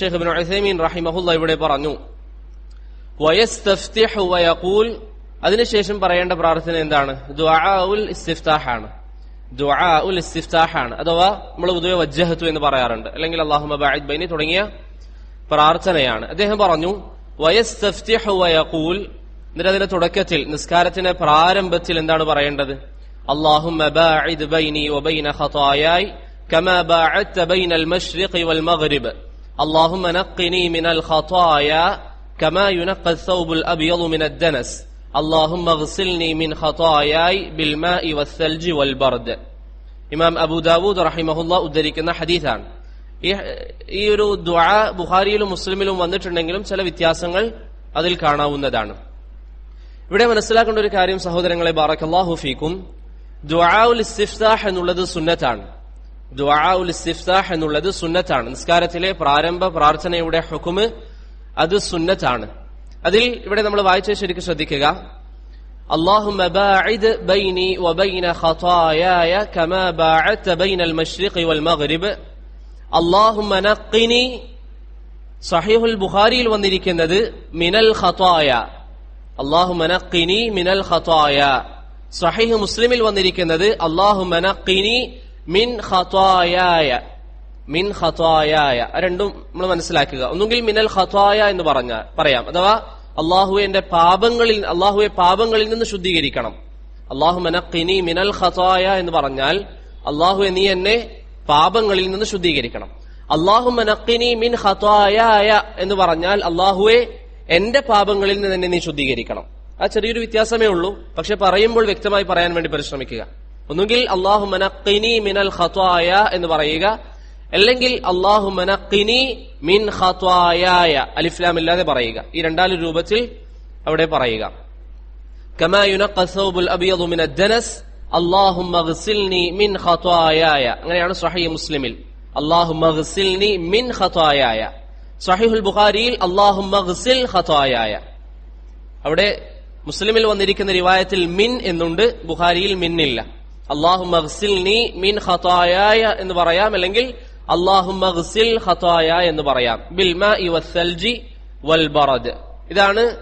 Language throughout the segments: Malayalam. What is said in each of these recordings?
ഷെയ്ഖ് ഇബ്നു ഉസൈമീൻ റഹിമഹുല്ല ഇവിടെ പറഞ്ഞു വയസ്തഫ്തിഹു വയഖൂൽ അതിനുശേഷം പറയേണ്ട പ്രാർത്ഥന എന്താണ്? ദുആഉൽ ഇസ്തിഫ്താഹാണ്. ദുആഉൽ ഇസ്തിഫ്താഹാണ്. അഥവാ നമ്മൾ പൊതുവെ വജ്ജഹത്തു എന്ന് പറയാറുണ്ട്. അല്ലെങ്കിൽ അല്ലാഹുമ്മ ബഅദ് ബൈനി തുടങ്ങിയ പ്രാർത്ഥനയാണ്. അദ്ദേഹം പറഞ്ഞു വയസ്തഫ്തിഹു വയഖൂൽ എന്നിട്ട് അതിന്റെ തുടക്കത്തിൽ നിസ്കാരത്തിന്റെ പ്രാരംഭത്തിൽ എന്താണ് പറയേണ്ടത്? അല്ലാഹുമ്മ ബഅദ് ബൈനി വബൈന ഖതായായി കമാ ബഅദ്ത ബൈനൽ മശ്രിഖി വൽ മഗ്രിബ് اللهم نقني من الخطايا كما ينقى الثوب الأبيض من الدنس اللهم اغسلني من خطاياي بالماء والثلج والبرد ഇമാം അബൂ ദാവൂദ് റഹിമഹുല്ല ഉദ്ധരിക്കുന്ന ഹദീഥാണ് ഈ ഈ ഒരു ദുആ ബുഖാരിയിലും മുസ്ലിമിലും വന്നിട്ടുണ്ടെങ്കിലും ചില വ്യത്യാസങ്ങൾ അതിൽ കാണാവുന്നതാണ് ഇവിടെ മനസ്സിലാക്കേണ്ട ഒരു കാര്യം സഹോദരങ്ങളെ ബാറക്കല്ലാഹു ഫീക്കും ദുആഉൽ ഇസ്തിഫ്താഹ് എന്നുള്ളത് സുന്നത്താണ് ദുആഉൽ ഇസ്തിഫ്താഹ് എന്നുള്ളത് സുന്നത്താണ് നിസ്കാരത്തിലെ പ്രാരംഭ പ്രാർത്ഥനയുടെ ഹുക്കുമ് അത് സുന്നത്താണ് അതിൽ ഇവിടെ നമ്മൾ വായിച്ച ശരിക്കും ശ്രദ്ധിക്കുക اللهم باعد بيني وبين خطاياي كما باعدت بين المشرق والمغرب اللهم نقني സഹീഹുൽ ബുഖാരിയിൽ വന്നിരിക്കുന്നത് മിനൽ ഖതായ അള്ളാഹു മനക്കിനി മിനൽ ഖതായ സഹീഹ് മുസ്ലിമിൽ വന്നിരിക്കുന്നത് അള്ളാഹു മനക്കിനി മിൻ ഖതായായ മിൻ ഖതായായ. രണ്ടും നമ്മൾ മനസ്സിലാക്കുക. ഒന്നുകിൽ മിനൽ ഖതായ എന്ന് പറഞ്ഞ പറയാം. അഥവാ അള്ളാഹു എന്റെ പാപങ്ങളിൽ അള്ളാഹുവെ പാപങ്ങളിൽ നിന്ന് ശുദ്ധീകരിക്കണം. അള്ളാഹു മനക്കിനി മിനൽ ഖതായ എന്ന് പറഞ്ഞാൽ അള്ളാഹു നീ എന്നെ പാപങ്ങളിൽ നിന്ന് ശുദ്ധീകരിക്കണം. അള്ളാഹു മനക്കിനി മിൻ ഖതായായ എന്ന് പറഞ്ഞാൽ അള്ളാഹുവെ എന്റെ പാപങ്ങളിൽ നിന്ന് എന്നെ നീ ശുദ്ധീകരിക്കണം. ആ ചെറിയൊരു വ്യത്യാസമേ ഉള്ളൂ. പക്ഷെ പറയുമ്പോൾ വ്യക്തമായി പറയാൻ വേണ്ടി പരിശ്രമിക്കുക. ഒന്നുകിൽ അള്ളാഹു മനക്കിനി മിനൽ ഹത്വായ എന്ന് പറയുക അല്ലെങ്കിൽ അള്ളാഹു മനക്കിനി മിൻ ഹത്വായ അലിഫ്ലാം ഇല്ലാതെ പറയുക. ഈ രണ്ടാൽ രൂപത്തിൽ അവിടെ പറയുക. അങ്ങനെയാണ് സഹി മുസ്ലിമിൽ. അള്ളാഹു മിൻ ഹത്വായ സഹിഹുൽ ബുഖാരിയിൽ അള്ളാഹു ഹത്വായ അവിടെ മുസ്ലിമിൽ വന്നിരിക്കുന്ന റിവായത്തിൽ മിൻ എന്നുണ്ട് ബുഖാരിയിൽ മിന്നില്ല. അള്ളാഹു മഹ്സിൽനി മിൻ ഖതായായ എന്ന് പറയാം അല്ലെങ്കിൽ അള്ളാഹു മഹ്സിൽ ഖതായ എന്ന് പറയാം. ബിൽമ ഇവൽജി വൽ ബറദ്. ഇതാണ്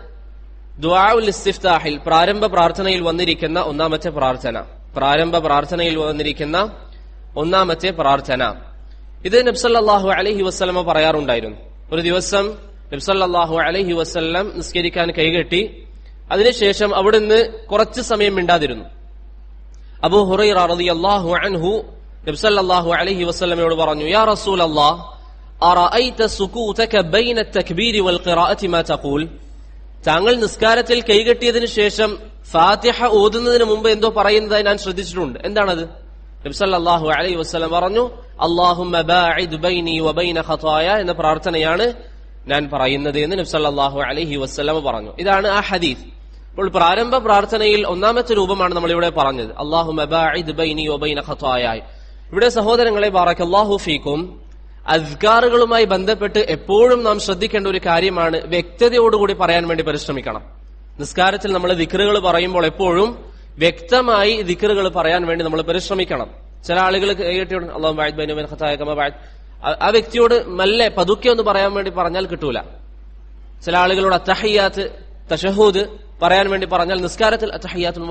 ദുആഉൽ ഇസ്തിഫ്താഹിൽ പ്രാരംഭ പ്രാർത്ഥനയിൽ വന്നിരിക്കുന്ന ഒന്നാമത്തെ പ്രാർത്ഥന. പ്രാരംഭ പ്രാർത്ഥനയിൽ വന്നിരിക്കുന്ന ഒന്നാമത്തെ പ്രാർത്ഥന. ഇത് നബ്സല്ലാഹു അലഹി വസ്ലമ പറയാറുണ്ടായിരുന്നു. ഒരു ദിവസം നബ്സല്ലാഹു അലഹി വസ്ല്ലം നിസ്കരിക്കാൻ കൈകെട്ടി അതിനുശേഷം അവിടുന്ന് കുറച്ച് സമയം മിണ്ടാതിരുന്നു. അബൂ ഹുറൈറ റളിയല്ലാഹു അൻഹു നബ്സല്ലാഹു അലൈഹി വസല്ലമയോട് പറഞ്ഞു യാ റസൂൽ അല്ലാഹ് അറഅയ്ത സുകൂതക ബൈന التكبير والقراءة ما تقول താങ്കൾ നിസ്കാരത്തിൽ കൈകെട്ടിയതിനു ശേഷം ഫാത്തിഹ ഓതുന്നതിന് മുമ്പ് എന്തോ പറയുന്നതായി ഞാൻ ശ്രദ്ധിച്ചിട്ടുണ്ട് എന്താണത് നബ്സല്ലാഹു അലൈഹി വസ്ലം പറഞ്ഞു അള്ളാഹുമ്മ ബാഇദ് ബൈനി വബൈന ഖതായ എന്ന പ്രാർത്ഥനയാണ് ഞാൻ പറയുന്നത് എന്ന് നബ്സല്ലാഹു അലൈഹി വസ്ലമ പറഞ്ഞു ഇതാണ് ആ ഹദീസ് അപ്പോൾ പ്രാരംഭ പ്രാർത്ഥനയിൽ ഒന്നാമത്തെ രൂപമാണ് നമ്മൾ ഇവിടെ പറഞ്ഞത് അള്ളാഹു ഇവിടെ സഹോദരങ്ങളെ ബാറക്ക് അള്ളാഹു ഫീക്കും. അസ്കാറുകളുമായി ബന്ധപ്പെട്ട് എപ്പോഴും നാം ശ്രദ്ധിക്കേണ്ട ഒരു കാര്യമാണ് വ്യക്തതയോടുകൂടി പറയാൻ വേണ്ടി പരിശ്രമിക്കണം. നിസ്കാരത്തിൽ നമ്മൾ ദിക്കറുകൾ പറയുമ്പോൾ എപ്പോഴും വ്യക്തമായി ദിക്കറുകൾ പറയാൻ വേണ്ടി നമ്മൾ പരിശ്രമിക്കണം. ചില ആളുകൾ കേട്ടിയോട് അള്ളാഹു ബാദ് ബൈനി ഒബൈന ഖത്തായ ആ വ്യക്തിയോട് മല്ലെ പതുക്കെ ഒന്ന് പറയാൻ വേണ്ടി പറഞ്ഞാൽ കിട്ടൂല. ചില ആളുകളോട് അത്തഹയ്യാത്ത് തഷഹൂദ് പറയാൻ വേണ്ടി പറഞ്ഞാൽ നിസ്കാരത്തിൽ അത്തഹയ്യാത്തുൽ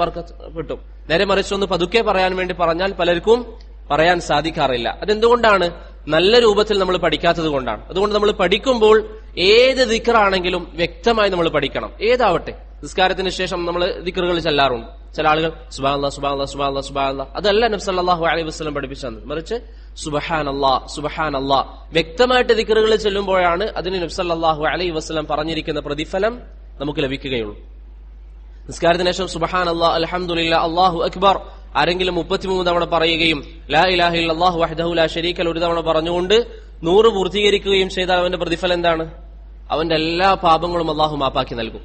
കിട്ടും നേരെ മറിച്ച് ഒന്ന് പതുക്കെ പറയാൻ വേണ്ടി പറഞ്ഞാൽ പലർക്കും പറയാൻ സാധിക്കാറില്ല. അതെന്തുകൊണ്ടാണ്? നല്ല രൂപത്തിൽ നമ്മൾ പഠിക്കാത്തത് കൊണ്ടാണ്. അതുകൊണ്ട് നമ്മൾ പഠിക്കുമ്പോൾ ഏത് ദിക്കറാണെങ്കിലും വ്യക്തമായി നമ്മൾ പഠിക്കണം. ഏതാവട്ടെ? നിസ്കാരത്തിന് ശേഷം നമ്മൾ ദിക്കറുകൾ ചെല്ലാറുണ്ട്. ചില ആളുകൾ സുബാല്ല സുബാല്ല സുബാല്ല സുബാല്ല അതല്ല നബ്സല്ലാഹു അലൈഹി വസ്ലം പഠിപ്പിച്ചത്. മറിച്ച് സുബഹാൻ അല്ലാ സുബഹാൻ അല്ലാ വ്യക്തമായിട്ട് ദിക്കറുകൾ ചെല്ലുമ്പോഴാണ് അതിന് നബ്സല്ലാഹു അലൈഹി വസ്ലം പറഞ്ഞിരിക്കുന്ന പ്രതിഫലം നമുക്ക് ലഭിക്കുകയുള്ളൂ. നിസ്കാരത്തിന് ശേഷം സുബഹാൻ അള്ളാഹ് അലഹമുല്ല അള്ളാഹു അക്ബർ ആരെങ്കിലും മുപ്പത്തിമൂന്ന് തവണ പറയുകയും ലാ ഇലാഹി അള്ളാഹു വഹദഹു ലാ ഷരീഖൽ ഒരു തവണ പറഞ്ഞുകൊണ്ട് നൂറ് പൂർത്തീകരിക്കുകയും ചെയ്താൽ അവന്റെ പ്രതിഫലം എന്താണ്? അവന്റെ എല്ലാ പാപങ്ങളും അള്ളാഹു മാപ്പാക്കി നൽകും.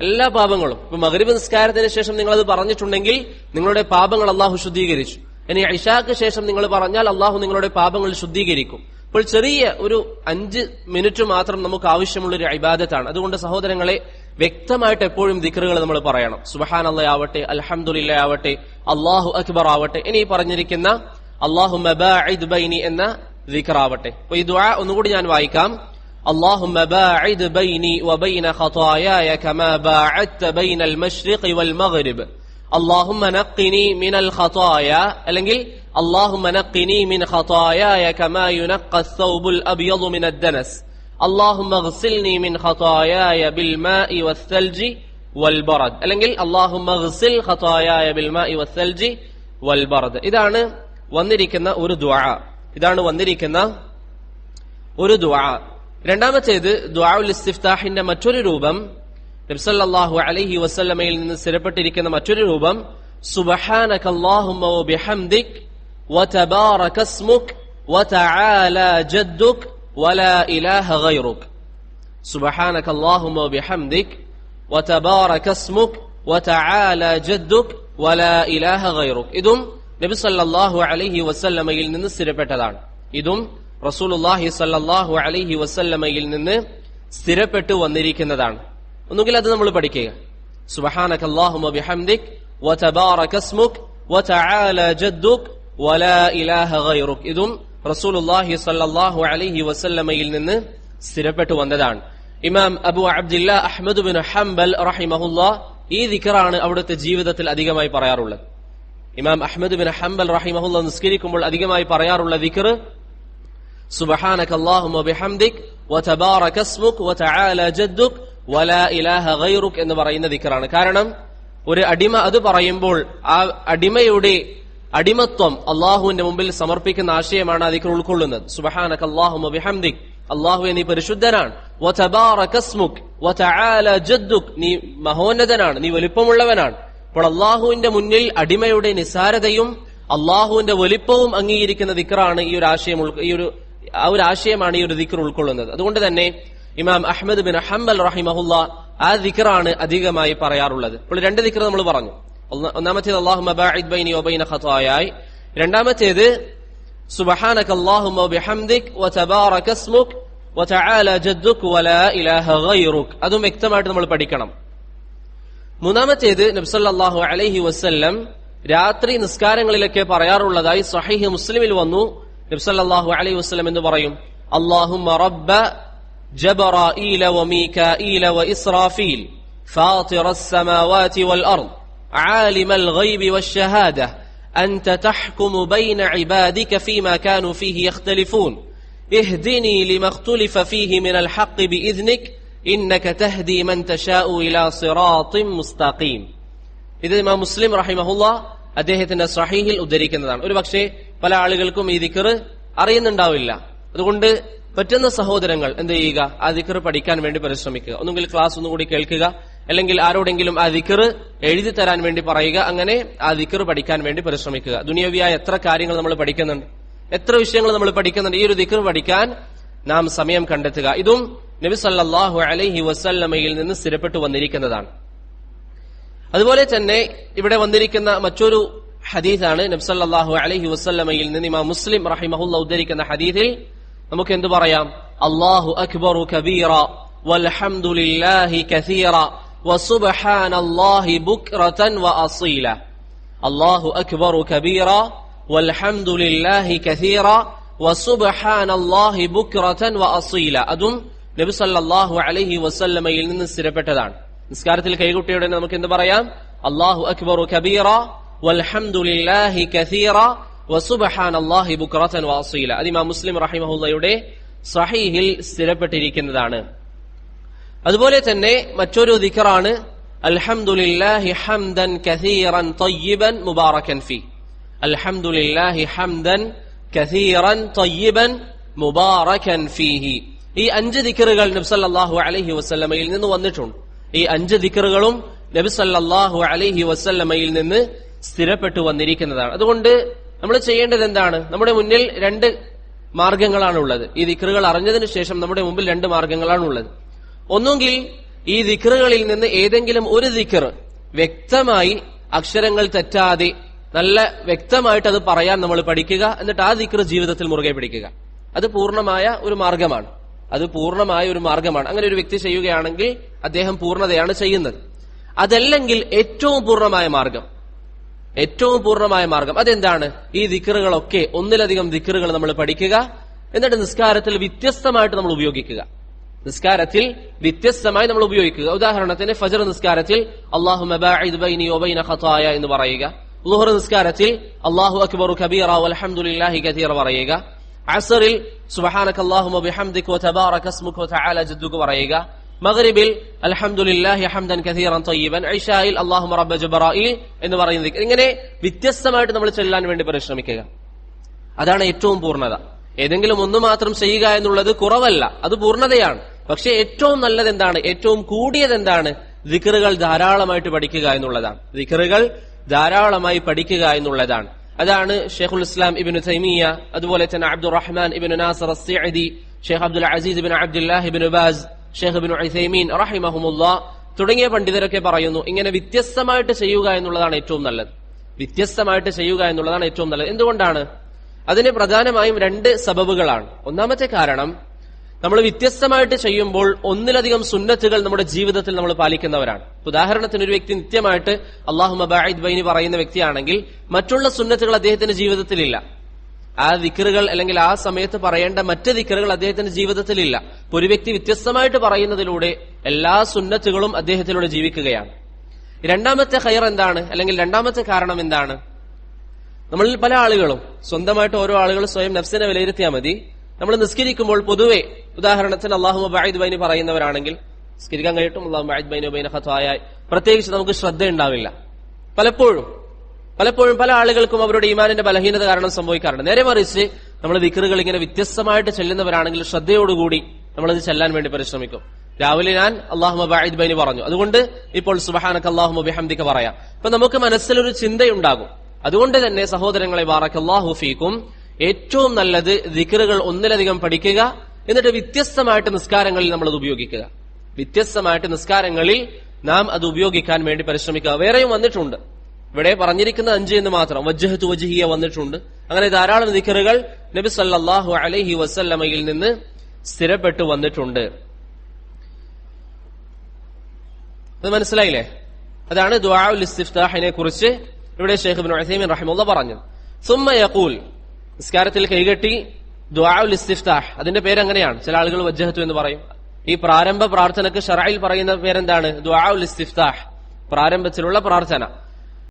എല്ലാ പാപങ്ങളും. ഇപ്പൊ മകരീബ് നിസ്കാരത്തിന് ശേഷം നിങ്ങൾ അത് പറഞ്ഞിട്ടുണ്ടെങ്കിൽ നിങ്ങളുടെ പാപങ്ങൾ അള്ളാഹു ശുദ്ധീകരിച്ചു. ഇനി ഇഷാക്ക് ശേഷം നിങ്ങൾ പറഞ്ഞാൽ അള്ളാഹു നിങ്ങളുടെ പാപങ്ങൾ ശുദ്ധീകരിക്കും. ഇപ്പോൾ ചെറിയ ഒരു അഞ്ച് മിനിറ്റ് മാത്രം നമുക്ക് ആവശ്യമുള്ള ഒരു ഇബാദത്താണ് അതുകൊണ്ട് സഹോദരങ്ങളെ വ്യക്തമായിട്ട് എപ്പോഴും ദിക്കറുകൾ നമ്മൾ പറയണം സുബഹാൻ ആവട്ടെ അൽഹംദുലില്ല ആവട്ടെ അള്ളാഹു അക്ബർ ആവട്ടെ ഇനി പറഞ്ഞിരിക്കുന്ന അള്ളാഹു ബൈനി എന്ന ദിക്റാവട്ടെ അപ്പൊ ഈ ദുആ ഒന്നുകൂടി ഞാൻ വായിക്കാം اللهم باعد بيني وبين خطاياي كما باعدت بين المشرق والمغرب അള്ളാഹു മനക്കിനി മിനൽ ഖതായ. അല്ലെങ്കിൽ അള്ളാഹു മനക്കിനി മിൻ ഖതായായ കമാ യുനഖസ്സൗബുൽ അബ്യദു മിൻ അദ്ദനസ്. അള്ളാഹുമ്മ ഗ്സിൽനി മിൻ ഖതായായ ബിൽ മാഇ വസ്സൽജി വൽ ബറദ്. അല്ലെങ്കിൽ അള്ളാഹുമ്മ ഗ്സിൽ ഖതായായ ബിൽ മാഇ വസ്സൽജി വൽ ബറദ്. ഇതാണ് വന്നിരിക്കുന്ന ഒരു ദുആ. ഇതാണ് വന്നിരിക്കുന്ന ഒരു ദുആ. രണ്ടാമത്തേത് ദുആഉൽ ഇസ്തിഫ്താഹിന്റെ മറ്റൊരു രൂപം നബ്സല്ലാഹു അലൈഹി വസല്ലമയിൽ നിന്ന് സ്ഥിരപ്പെട്ടിരിക്കുന്ന മറ്റൊരു രൂപം സുബ്ഹാനക അല്ലാഹുമ്മ വബിഹംദിക് വതബാറക ഇസ്മുക് വതആല ജദ്ദുക് വലാ ഇലാഹ ഗൈറുക് സുബ്ഹാനക അല്ലാഹുമ്മ വബിഹംദിക് വതബാറക ഇസ്മുക് വതആല ജദ്ദുക് വലാ ഇലാഹ ഗൈറുക് ഇതും നബി സല്ലല്ലാഹു അലൈഹി വസല്ലമയിൽ നിന്ന് സ്ഥിരപ്പെട്ടതാണ്. ഇതും റസൂലുള്ളാഹി സല്ലല്ലാഹു അലൈഹി വസല്ലമയിൽ നിന്ന് സ്ഥിരപ്പെട്ടു വന്നിരിക്കുന്നതാണ്. ഒന്നുകിൽ അത് നമ്മൾ പഠിക്കുക. സുബ്ഹാനക അല്ലാഹുമ്മ ബിഹംദിക് വതബാറക ഇസ്മുക് വതആല ജദ്ദുക് വലാ ഇലാഹ ഗൈറുക്. ഇതും റസൂലുള്ളാഹി സ്വല്ലല്ലാഹു അലൈഹി വസല്ലമയിൽ നിന്ന് സ്ഥിരപ്പെട്ടു വന്നതാണ്. ഇമാം Abu Abdillah Ahmad bin Hanbal റഹിമഹുല്ലാ ഈ ദിക്റാണ് അവിടുത്തെ ജീവിതത്തിൽ അധികമായി പറയാറുള്ളത്. ഇമാം അഹ്മദ് ബിൻ ഹംബൽ റഹിമഹുല്ല നിസ്കരിക്കുമ്പോൾ അധികമായി പറയാറുള്ള ദിക്ർ സുബ്ഹാനക അല്ലാഹുമ്മ ബിഹംദിക് വതബാറക ഇസ്മുക് വതആല ജദ്ദുക് വലാ ഇലാഹ ഗൈറുക് എന്ന് പറയുന്ന ദിക്കറാണ്. കാരണം ഒരു അടിമ അത് പറയുമ്പോൾ ആ അടിമയുടെ അടിമത്വം അള്ളാഹുവിന്റെ മുമ്പിൽ സമർപ്പിക്കുന്ന ആശയമാണ് അതിക്ക് ഉൾക്കൊള്ളുന്നത്. സുബ്ഹാനക ബിഹംദിക്. അള്ളാഹുവെ നീ പരിശുദ്ധനാണ്. നീ മഹോന്നതനാണ്. നീ വലിപ്പമുള്ളവനാണ്. അപ്പോൾ അള്ളാഹുവിന്റെ മുന്നിൽ അടിമയുടെ നിസാരതയും അള്ളാഹുവിന്റെ വലിപ്പവും അംഗീകരിക്കുന്ന ദിക്കറാണ് ഈ ഒരു ആശയം ഈ ഒരു ആ ഒരു ആശയമാണ് ഈ ഒരു ദിക്കർ ഉൾക്കൊള്ളുന്നത്. അതുകൊണ്ട് തന്നെ ഇമാം അഹമ്മദ് ബിൻ ഹംബൽ റഹിമഹുല്ല ആ ദിക്റാണ് അധികമായി പറയാറുള്ളത്. ഇപ്പോൾ രണ്ട് ദിക്റ നമ്മൾ പറഞ്ഞു. ഒന്ന്- ഒന്നാമത്തേത് അള്ളാഹു മബാഇദ് ബൈനി വബൈന ഖതായായി. രണ്ടാമത്തേത് സുബ്ഹാനക അല്ലാഹുമ്മ وبحمدك وتبارك اسمك وتعالى ജദ്ദുക് വലാ ഇലാഹ غيرك അതും വ്യക്തമായിട്ട് നമ്മൾ പഠിക്കണം. മൂന്നാമത്തേത് നബ്സല്ലാഹു അലൈഹി വസ്ല്ലം രാത്രി നിസ്കാരങ്ങളിലൊക്കെ പറയാറുള്ളതായി സഹീഹ് മുസ്ലിമിൽ വന്നു. നബ്സല്ലാഹു അലൈഹി വസ്ലം എന്ന് പറയും. അല്ലാഹുമ്മ റബ്ബ جبرائيل وميكائيل وإسرافيل فاطر السماوات والأرض عالم الغيب والشهادة أنت تحكم بين عبادك فيما كانوا فيه يختلفون اهدني لما اختلف فيه من الحق بإذنك إنك تهدي من تشاء إلى صراط مستقيم ഇത് ഇമാം മുസ്ലിം റഹിമഹുല്ല അദ്ദേഹത്തിന്റെ സഹീഹിൽ ഉദ്ധരിക്കുന്നതാണ് ഒരു പക്ഷേ പല ആളുകൾക്കും ഈ ദിക്കർ അറിയുന്നുണ്ടാവില്ല അതുകൊണ്ട് പറ്റുന്ന സഹോദരങ്ങൾ എന്ത് ചെയ്യുക? ആ ദിക്കർ പഠിക്കാൻ വേണ്ടി പരിശ്രമിക്കുക. ഒന്നുകിൽ ക്ലാസ് ഒന്നുകൂടി കേൾക്കുക. അല്ലെങ്കിൽ ആരോടെങ്കിലും ആ ദിക്കർ എഴുതി തരാൻ വേണ്ടി പറയുക. അങ്ങനെ ആ ദിക്കർ പഠിക്കാൻ വേണ്ടി പരിശ്രമിക്കുക. ദുനിയവിയായ എത്ര കാര്യങ്ങൾ നമ്മൾ പഠിക്കുന്നുണ്ട്. എത്ര വിഷയങ്ങൾ നമ്മൾ പഠിക്കുന്നുണ്ട്. ഈ ഒരു ദിക്കർ പഠിക്കാൻ നാം സമയം കണ്ടെത്തുക. ഇതും നബി സല്ലല്ലാഹു അലൈഹി വസല്ലമയിൽ നിന്ന് സ്ഥിരപ്പെട്ടു വന്നിരിക്കുന്നതാണ്. അതുപോലെ തന്നെ ഇവിടെ വന്നിരിക്കുന്ന മറ്റൊരു ഹദീസാണ് നബ്സല്ലാഹു അലഹി വസ്ല്ലമയിൽ നിന്ന് ഇമാ മുസ്ലിം റഹിമഹുല്ല ഉദ്ധരിക്കുന്ന ഹദീസിൽ നമുക്ക് എന്തു പറയാം അള്ളാഹു അക്ബറു കബീറ വൽഹംദുലില്ലാഹി കസീറ വസുബ്ഹാന അല്ലാഹി ബുക്റതൻ വഅസീല അല്ലാഹു അക്ബറു കബീറ വൽഹംദുലില്ലാഹി കസീറ വസുബ്ഹാന അല്ലാഹി ബുക്റതൻ വഅസീല അതും നബി സല്ലല്ലാഹു അലൈഹി വസല്ലമയിൽ നിന്ന് സ്ഥിരപ്പെട്ടതാണ്. നിസ്കാരത്തിൽ കൈകുട്ടിയുടെ നമുക്ക് എന്ത് പറയാം? അള്ളാഹു അക്ബറു കബീറ വൽഹംദുലില്ലാഹി കസീറ വസുബ്ഹാന അല്ലാഹി ബുക്റതൻ വഅസീല. അത് ഇമാം മുസ്ലിം റഹിമഹുല്ലയുടെ സഹീഹിൽ സ്ഥിരപ്പെട്ടിരിക്കുന്നതാണ്. അതുപോലെ തന്നെ മറ്റൊരു ദിക്റാണ് അൽഹംദുലില്ലാഹി ഹംദൻ കസീറൻ തയ്യിബൻ മുബാറകൻ ഫി. അൽഹംദുലില്ലാഹി ഹംദൻ കസീറൻ തയ്യിബൻ മുബാറകൻ ഫീഹി. ഈ അഞ്ച് ദിക്കറുകൾ നബ്സല്ലാഹു അലൈഹി വസല്ലമയിൽ നിന്ന് വന്നിട്ടുണ്ട്. ഈ അഞ്ച് ദിക്കറുകളും നബി സല്ലല്ലാഹു അലൈഹി വസല്ലമയിൽ നിന്ന് സ്ഥിരപ്പെട്ടു വന്നിരിക്കുന്നതാണ്. അതുകൊണ്ട് നമ്മൾ ചെയ്യേണ്ടത് എന്താണ്? നമ്മുടെ മുന്നിൽ രണ്ട് മാർഗങ്ങളാണ് ഉള്ളത് ഈ ദിക്കറുകൾ അറിഞ്ഞതിന് ശേഷം നമ്മുടെ മുമ്പിൽ രണ്ട് മാർഗങ്ങളാണ് ഉള്ളത് ഒന്നുകിൽ ഈ ദിക്കറുകളിൽ നിന്ന് ഏതെങ്കിലും ഒരു ദിക്കർ വ്യക്തമായി അക്ഷരങ്ങൾ തെറ്റാതെ നല്ല വ്യക്തമായിട്ട് അത് പറയാൻ നമ്മൾ പഠിക്കുക എന്നിട്ട് ആ ദിക്കർ ജീവിതത്തിൽ മുറുകെ പിടിക്കുക. അത് പൂർണമായ ഒരു മാർഗമാണ്. അത് പൂർണമായ ഒരു മാർഗമാണ്. അങ്ങനെ ഒരു വ്യക്തി ചെയ്യുകയാണെങ്കിൽ അദ്ദേഹം പൂർണതയാണ് ചെയ്യുന്നത്. അതല്ലെങ്കിൽ ഏറ്റവും പൂർണമായ മാർഗം. ഏറ്റവും പൂർണമായ മാർഗം. അതെന്താണ്? ഈ ദിക്കറുകളൊക്കെ ഒന്നിലധികം ദിക്കറുകൾ നമ്മൾ പഠിക്കുക എന്നിട്ട് നിസ്കാരത്തിൽ വ്യത്യസ്തമായിട്ട് നമ്മൾ ഉപയോഗിക്കുക. നിസ്കാരത്തിൽ വ്യത്യസ്തമായി നമ്മൾ ഉപയോഗിക്കുക. ഉദാഹരണത്തിന് ഫജർ നിസ്കാരത്തിൽ അള്ളാഹു എന്ന് പറയുക. ലുഹർ നിസ്കാരത്തിൽ അള്ളാഹു അക്ബർ കബീറ വൽഹംദുലില്ലാഹി കതീറ പറയുക. അസറിൽ സുബ്ഹാനക അല്ലാഹുമ്മ ബിഹംദിക വതബാറക ഇസ്മുക വതആല ജദ്ദുക പറയുക. മഗ്രിബിൽ അൽഹംദുലില്ലാഹി ഹംദൻ കസീറൻ തയ്യബൻ ഐഷായിൽ അള്ളാഹു റബ്ബ ജബറായിൽ എന്ന് പറയുന്നത്. ഇങ്ങനെ വ്യത്യസ്തമായിട്ട് നമ്മൾ ചെല്ലാൻ വേണ്ടി പരിശ്രമിക്കുക. അതാണ് ഏറ്റവും പൂർണത. ഏതെങ്കിലും ഒന്ന് മാത്രം ചെയ്യുക എന്നുള്ളത് കുറവല്ല. അത് പൂർണതയാണ്. പക്ഷെ ഏറ്റവും നല്ലത് എന്താണ് ഏറ്റവും കൂടിയത് എന്താണ് ദിക്കറുകൾ ധാരാളമായിട്ട് പഠിക്കുക എന്നുള്ളതാണ്. ദിക്കറുകൾ ധാരാളമായി പഠിക്കുക എന്നുള്ളതാണ്. അതാണ് ഷെയ്ഖുൽ ഇസ്ലാം ഇബിൻ തൈമിയ അതുപോലെ തന്നെ Abdurrahman ibn Nasir Assadi Sheikh Abdul Aziz ibn Abdullah ibn Baz Sheikh Ibn Uthaymeen റഹിമഹുമുല്ല തുടങ്ങിയ പണ്ഡിതരൊക്കെ പറയുന്നു ഇങ്ങനെ വ്യത്യസ്തമായിട്ട് ചെയ്യുക എന്നുള്ളതാണ് ഏറ്റവും നല്ലത്. വ്യത്യസ്തമായിട്ട് ചെയ്യുക എന്നുള്ളതാണ് ഏറ്റവും നല്ലത്. എന്തുകൊണ്ടാണ്? അതിന് പ്രധാനമായും രണ്ട് സബബുകളാണ്. ഒന്നാമത്തെ കാരണം നമ്മൾ വ്യത്യസ്തമായിട്ട് ചെയ്യുമ്പോൾ ഒന്നിലധികം സുന്നത്തുകൾ നമ്മുടെ ജീവിതത്തിൽ നമ്മൾ പാലിക്കുന്നവരാണ്. ഉദാഹരണത്തിന് ഒരു വ്യക്തി നിത്യമായിട്ട് അള്ളാഹു മബായിദ് ബൈനി പറയുന്ന വ്യക്തിയാണെങ്കിൽ മറ്റുള്ള സുന്നത്തുകൾ അദ്ദേഹത്തിന്റെ ജീവിതത്തിലില്ല. ആ ദിക്കറുകൾ അല്ലെങ്കിൽ ആ സമയത്ത് പറയേണ്ട മറ്റ് ദിക്കറുകൾ അദ്ദേഹത്തിന്റെ ജീവിതത്തിലില്ല. ഇല്ല ഒരു വ്യക്തി വ്യത്യസ്തമായിട്ട് പറയുന്നതിലൂടെ എല്ലാ സുന്നത്തുകളും അദ്ദേഹത്തിലൂടെ ജീവിക്കുകയാണ്. രണ്ടാമത്തെ ഹയർ എന്താണ്? അല്ലെങ്കിൽ രണ്ടാമത്തെ കാരണം എന്താണ്? നമ്മളിൽ പല ആളുകളും സ്വന്തമായിട്ട് ഓരോ ആളുകൾ സ്വയം നഫ്സിനെ വിലയിരുത്തിയാൽ മതി. നമ്മൾ നിസ്കരിക്കുമ്പോൾ പൊതുവെ ഉദാഹരണത്തിന് അള്ളാഹു മബായിദ് ബൈനി പറയുന്നവരാണെങ്കിൽ നിസ്കരിക്കാൻ കഴിയട്ടും അള്ളാഹു മബായിദ് ബൈനു ബൈന പ്രത്യേകിച്ച് നമുക്ക് ശ്രദ്ധ ഉണ്ടാവില്ല പലപ്പോഴും പലപ്പോഴും പല ആളുകൾക്കും അവരുടെ ഈമാനിന്റെ ബലഹീനത കാരണം സംഭവിക്കാറുണ്ട്. നേരെ മറിച്ച് നമ്മൾ വിക്കറുകൾ ഇങ്ങനെ വ്യത്യസ്തമായിട്ട് ചെല്ലുന്നവരാണെങ്കിൽ ശ്രദ്ധയോടുകൂടി നമ്മളത് ചെല്ലാൻ വേണ്ടി പരിശ്രമിക്കും. രാവിലെ ഞാൻ അള്ളാഹു മബായിദ് ബൈനി പറഞ്ഞു. അതുകൊണ്ട് ഇപ്പോൾ സുബഹാനക്ക് അള്ളാഹു മബിഹംദിക്ക് പറയാം. അപ്പൊ നമുക്ക് മനസ്സിലൊരു ചിന്തയുണ്ടാകും. അതുകൊണ്ട് തന്നെ സഹോദരങ്ങളെ ബാറക്കല്ലാഹു ഫീക്കും ഏറ്റവും നല്ലത് ദിക്കറുകൾ ഒന്നിലധികം പഠിക്കുക എന്നിട്ട് വ്യത്യസ്തമായിട്ട് നിസ്കാരങ്ങളിൽ നമ്മൾ അത് ഉപയോഗിക്കുക. വ്യത്യസ്തമായിട്ട് നിസ്കാരങ്ങളിൽ നാം അത് ഉപയോഗിക്കാൻ വേണ്ടി പരിശ്രമിക്കുക. വേറെയും വന്നിട്ടുണ്ട്. ഇവിടെ പറഞ്ഞിരിക്കുന്ന അഞ്ച് എന്ന് മാത്രം. വജ്ജഹത്ത് വജ്ഹിയ വന്നിട്ടുണ്ട്. അങ്ങനെ ധാരാളം ദിക്കറുകൾ നബി സല്ലാഹു അലഹി വസല്ലമയിൽ നിന്ന് സ്ഥിരപ്പെട്ടു വന്നിട്ടുണ്ട്. അത് മനസ്സിലായില്ലേ? അതാണ് ദുആഉൽ കുറിച്ച് ഇവിടെ ഷെയ്ഖ് ഇബ്നു ഉസൈമിൻ റഹിമഹുള്ള പറഞ്ഞു സുമ്മ യഖൂൽ നിസ്കാരത്തിൽ കൈകെട്ടി ദുആഉൽ ഇസ്തിഫ്താഹ്. അതിന്റെ പേര് അങ്ങനെയാണ് ചില ആളുകൾ വജ്ജഹത്തു എന്ന് പറയും. ഈ പ്രാരംഭ പ്രാർത്ഥനക്ക് ഷറായിൽ പറയുന്ന പേരെന്താണ്? ദുആഉൽ ഇസ്തിഫ്താഹ്. പ്രാരംഭത്തിലുള്ള പ്രാർത്ഥന.